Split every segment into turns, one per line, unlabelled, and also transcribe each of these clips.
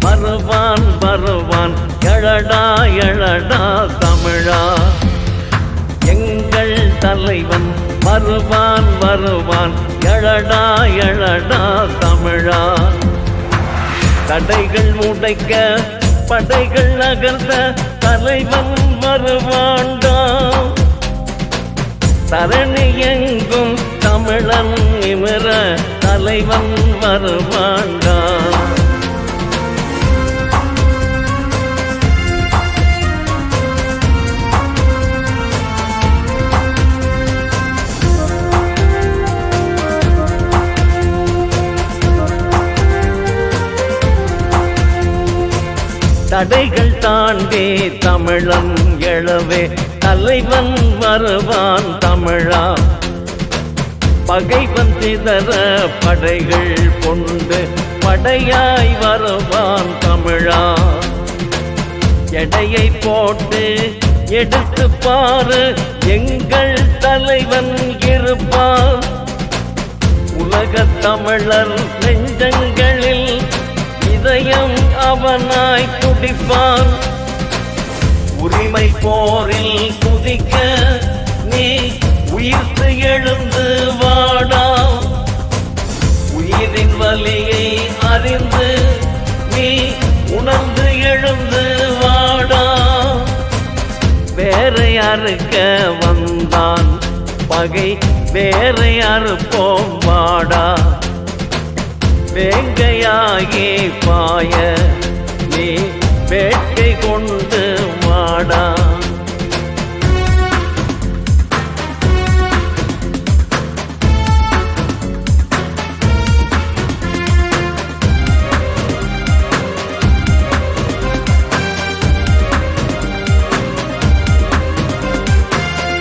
வருவான் வருவான். எழடா எழடா தமிழா. எங்கள் தலைவன் வருவான் வருவான். எழடா எழடா தமிழா. தடைகள் உடைக்க படைகள் நகர்ந்த தலைவன் வருவாண்டா தரணி எங்கும் தமிழன் தலைவன் வருவாண்டா தடைகள் தாண்டே தமிழன் எழவே தலைவன் வருவான் தமிழா. பகைவன் சிதற படைகள் கொண்டு படையாய் வருவான் தமிழா. எடையை போட்டு எடுத்து பாரு எங்கள் தலைவன் இருப்பான். உலக தமிழர் நெஞ்சங்களில் இதயம் அவனாய் துடிப்பான். உரிமை போரில் குதிக்க நீ உயிர்த்து எழுந்த அறுக்க வந்தான். பகை வேற யாருப்போம் வாடா வேங்கையாகி பாய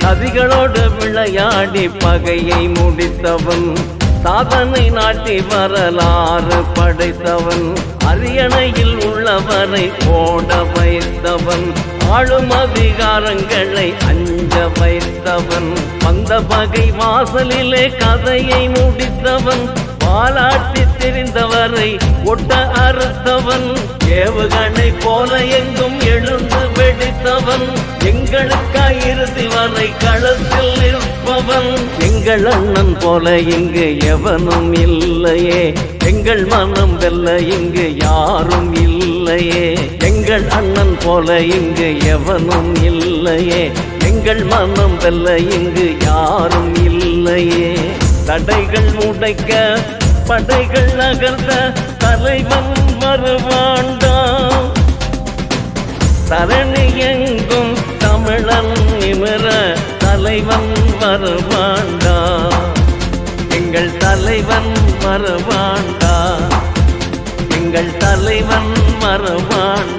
நதிகளோடு விளையாடி பகையை முடித்தவன். சாதனை நாட்டி வரலாறு படைத்தவன். அரியணையில் உள்ளவரை ஓட வைத்தவன். ஆளும் அதிகாரங்களை அஞ்ச வைத்தவன். வந்த பகை வாசலிலே கதையை முடித்தவன். பாலாட்டி திரிந்தவரை ஒட்ட அறுத்தவன். ஏவுகணை போல எங்கும் எழுந்து இறுதி களத்தில் நிற்பவன். எங்கள் அண்ணன் போல இங்கு எவனும் இல்லையே. எங்கள் மனம் வெல்ல இங்கு யாரும் இல்லையே. எங்கள் அண்ணன் போல இங்கு எவனும் இல்லையே. எங்கள் மனம் வெல்ல இங்கு யாரும் இல்லையே. தடைகள் உடைக்க படைகள் நகர்ந்த தலைவன் வருவாண்டான் தரணியங்க தலைவன் வருவாண்டா எங்கள் தலைவன் வருவாண்டா எங்கள் தலைவன் வருவாண்டா